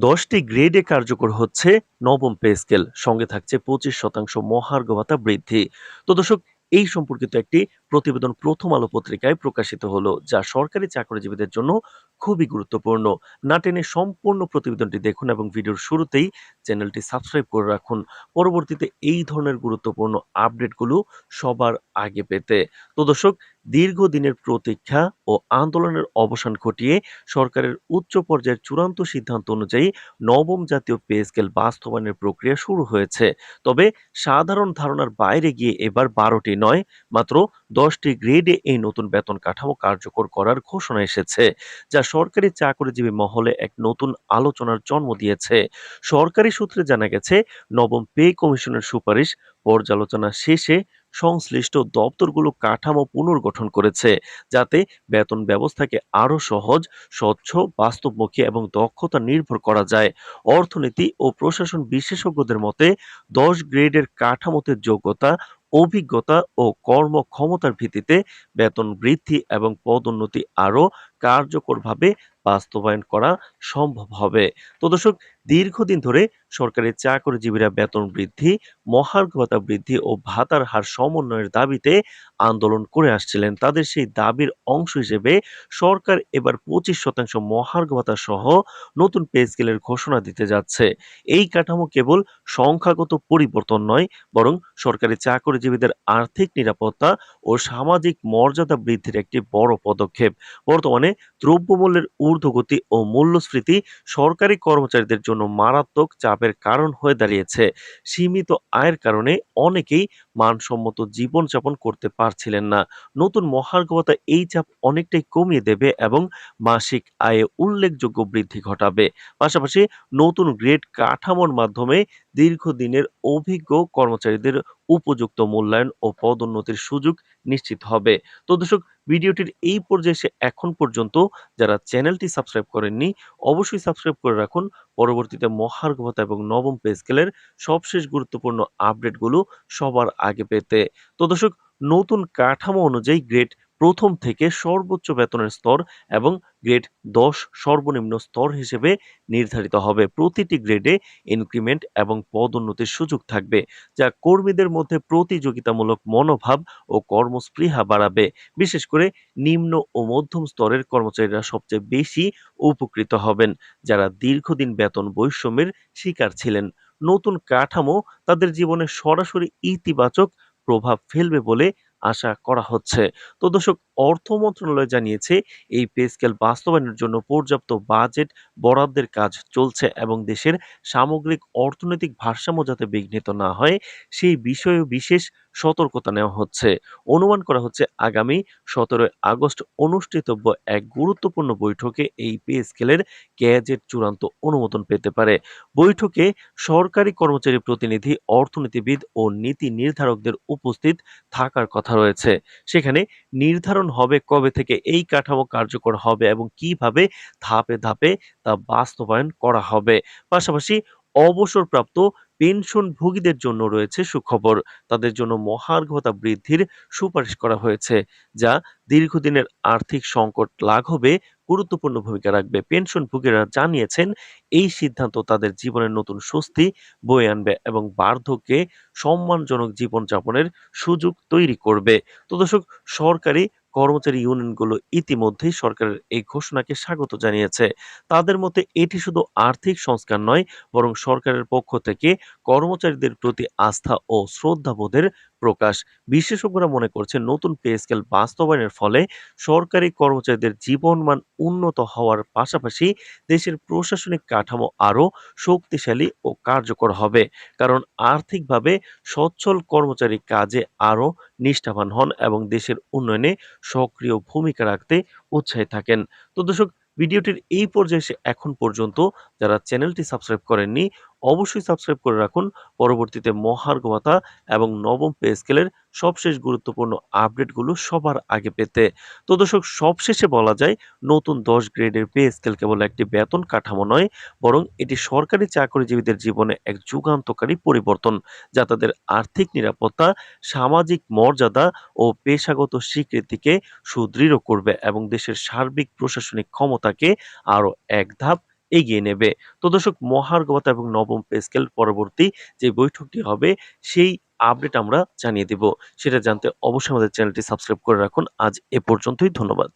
দশটি গ্রেডে কার্যকর হচ্ছে নবম পে স্কেল। সঙ্গে থাকছে পঁচিশ শতাংশ মহার্ঘ ভাতা বৃদ্ধি। তো দর্শক, এই সম্পর্কিত একটি প্রতিবেদন প্রথম আলো পত্রিকায় প্রকাশিত হলো, যা সরকারি চাকরিজীবীদের জন্য খুবই গুরুত্বপূর্ণ। না টেনে সম্পূর্ণ প্রতিবেদনটি দেখুন এবং ভিডিওর শুরুতেই চ্যানেলটি সাবস্ক্রাইব করে রাখুন। পরবর্তীতে এই ধরনের গুরুত্বপূর্ণ আপডেটগুলো সবার আগে পেতে। তো দর্শক, দীর্ঘদিনের প্রতীক্ষা ও আন্দোলনের অবসান ঘটিয়ে সরকারের উচ্চ পর্যায়ের চূড়ান্ত সিদ্ধান্ত অনুযায়ী নবম জাতীয় পে স্কেল বাস্তবায়নের প্রক্রিয়া শুরু হয়েছে। তবে সাধারণ ধারণার বাইরে গিয়ে এবার বারোটি নয়, মাত্র দশটি গ্রেডে এই নতুন বেতন কাঠামো কার্যকর করার ঘোষণা এসেছে, যা সরকারি চাকরিজীবী মহলে এক নতুন আলোচনার জন্ম দিয়েছে। সরকারি সূত্রে জানা গেছে, নবম পে কমিশনের সুপারিশ পর্যালোচনা শেষে সংশ্লিষ্ট দপ্তরগুলো কাঠামো পুনর্গঠন করেছে, যাতে বেতন ব্যবস্থাকে আরও সহজ, স্বচ্ছ, বাস্তবমুখী এবং দক্ষতা নির্ভর করা যায়। অর্থনীতি ও প্রশাসন বিশেষজ্ঞদের মতে, দশ গ্রেডের কাঠামোতে যোগ্যতা অভিজ্ঞতা ও কর্মক্ষমতার ভিত্তিতে বেতন বৃদ্ধি এবং পদোন্নতি আরও কার্যকরভাবে বাস্তবায়ন করা সম্ভব হবে। তো দর্শক, দীর্ঘদিন ধরে সরকারি চাকরিজীবীরা বেতন বৃদ্ধি মহার্ঘ ভাতা বৃদ্ধি ও ভাতার হার সমন্বয়ের দাবিতে আন্দোলন করে আসছিলেন। তাদের সেই দাবির অংশ হিসেবে সরকার এবার পঁচিশ শতাংশ মহার্ঘ ভাতা সহ নতুন পে স্কেলের ঘোষণা দিতে যাচ্ছে। এই কাঠামো কেবল সংখ্যাগত পরিবর্তন নয়, বরং সরকারি চাকরিজীবীদের আর্থিক নিরাপত্তা ও সামাজিক মর্যাদা বৃদ্ধির একটি বড় পদক্ষেপ। বর্তমানে দ্রব্যমূল্যের ঊর্ধ্বগতি ও মূল্যস্ফীতি সরকারি কর্মচারীদের জন্য মারাত্মক চাপের কারণ হয়ে দাঁড়িয়েছে। সীমিত আয়ের কারণে অনেকেই মানসম্মত জীবনযাপন করতে পারছিলেন না। নতুন মহার্ঘতা এই চাপ অনেকটাই কমিয়ে দেবে এবং মাসিক আয়ে উল্লেখযোগ্য বৃদ্ধি ঘটাবে। পাশাপাশি নতুন গ্রেড কাঠামোর মাধ্যমে দীর্ঘদিনের অভিজ্ঞ কর্মচারীদের উপযুক্ত মূল্যায়ন ও পদোন্নতির সুযোগ নিশ্চিত হবে। তো দর্শক, ভিডিওটির এই পর্যায়ে এসে এখন পর্যন্ত যারা চ্যানেলটি সাবস্ক্রাইব করেননি, অবশ্যই সাবস্ক্রাইব করে রাখুন। পরবর্তীতে মহার্ঘ ভাতা এবং নবম পে স্কেলের সবশেষ গুরুত্বপূর্ণ আপডেটগুলো সবার আগে পেতে। তো দর্শক, নতুন কাঠামো অনুযায়ী গ্রেড প্রথম থেকে সর্বোচ্চ বেতনের স্তর এবং গ্রেড দশ সর্বনিম্ন স্তর হিসেবে নির্ধারিত হবে। প্রতিটি গ্রেডে ইনক্রিমেন্ট এবং পদোন্নতির সুযোগ থাকবে, যা কর্মীদের মধ্যে প্রতিযোগিতামূলক মনোভাব ও কর্মস্পৃহা বাড়াবে। বিশেষ করে নিম্ন ও মধ্যম স্তরের কর্মচারীরা সবচেয়ে বেশি উপকৃত হবেন, যারা দীর্ঘদিন বেতন বৈষম্যের শিকার ছিলেন। নতুন কাঠামো তাদের জীবনে সরাসরি ইতিবাচক প্রভাব ফেলবে বলে আশা করা হচ্ছে। তো দর্শক, অর্থ মন্ত্রণালয় জানিয়েছে, এই পে স্কেল বাস্তবায়নের জন্য পর্যাপ্ত বাজেট, বরাদ্দের কাজ চলছে এবং দেশের সামগ্রিক অর্থনৈতিক ভারসাম্য যাতে বিঘ্নিত না হয়, সেই বিষয়েও বিশেষ সতর্কতা নেওয়া হচ্ছে। অনুমান করা হচ্ছে আগামী সতেরোই আগস্ট অনুষ্ঠিতব্য এক গুরুত্বপূর্ণ বৈঠকে এই পে স্কেলের গ্যাজেট চূড়ান্ত অনুমোদন পেতে পারে। বৈঠকে সরকারি কর্মচারী প্রতিনিধি, অর্থনীতিবিদ ও নীতি নির্ধারকদের উপস্থিত থাকার কথা রয়েছে। সেখানে নির্ধারণ হবে কবে থেকে এই কাঠামো কার্যকর হবে এবং কীভাবে ধাপে ধাপে তা বাস্তবায়ন করা হবে। পাশাপাশি অবসরপ্রাপ্ত পেনশনভোগীদের জন্য রয়েছে সুখবর। তাদের জন্য মহার্ঘ ভাতা বৃদ্ধির সুপারিশ করা হয়েছে, যা দীর্ঘদিনের আর্থিক সংকট লাঘবে গুরুত্বপূর্ণ ভূমিকা রাখবে। পেনশনভোগীরা জানিয়েছেন, এই সিদ্ধান্ত তাদের জীবনের নতুন স্বস্তি বয়ে আনবে এবং বার্ধক্যে সম্মানজনক জীবনযাপনের সুযোগ তৈরি করবে। তো দর্শক, সরকারি কর্মচারী ইউনিয়নগুলো ইতিমধ্যেই সরকারের এই ঘোষণাকে স্বাগত জানিয়েছে। তাদের মতে এটি শুধু আর্থিক সংস্কার নয়, বরং সরকারের পক্ষ থেকে কর্মচারীদের প্রতি আস্থা ও শ্রদ্ধাবোধের প্রকাশ। বিশেষজ্ঞরা মনে করছেন, নতুন পে স্কেল বাস্তবায়নের ফলে সরকারি কর্মচারীদের জীবনমান উন্নত হওয়ার পাশাপাশি দেশের প্রশাসনিক কাঠামো আরও শক্তিশালী ও কার্যকর হবে। কারণ আর্থিকভাবে সচ্ছল কর্মচারী কাজে আরও নিষ্ঠাবান হন এবং দেশের উন্নয়নে সক্রিয় ভূমিকা রাখতে উৎসাহী থাকেন। তো দর্শক, ভিডিওটির এই পর্যায়ে এখন পর্যন্ত যারা চ্যানেলটি সাবস্ক্রাইব করেননি অবশ্যই সাবস্ক্রাইব করে রাখুন। পরবর্তীতে মহার্ঘ ভাতা এবং নবম পে স্কেলের সবশেষ গুরুত্বপূর্ণ আপডেটগুলো সবার আগে পেতে। তো দর্শক, সবশেষে বলা যায়, নতুন দশ গ্রেডের পে স্কেল কেবল একটি বেতন কাঠামো নয়, বরং এটি সরকারি চাকরিজীবীদের জীবনে এক যুগান্তকারী পরিবর্তন, যা তাদের আর্থিক নিরাপত্তা, সামাজিক মর্যাদা ও পেশাগত স্বীকৃতিকে সুদৃঢ় করবে এবং দেশের সার্বিক প্রশাসনিক ক্ষমতাকে আরও এক ধাপ এগিয়ে নেবে। তো দর্শক মহার্গবতা এবং নবম পে স্কেল পরবর্তী যে বৈঠকটি হবে, সেই আপডেট আমরা জানিয়ে দেব। সেটা জানতে অবশ্যই আমাদের চ্যানেলটি সাবস্ক্রাইব করে রাখুন। আজ এ পর্যন্তই, ধন্যবাদ।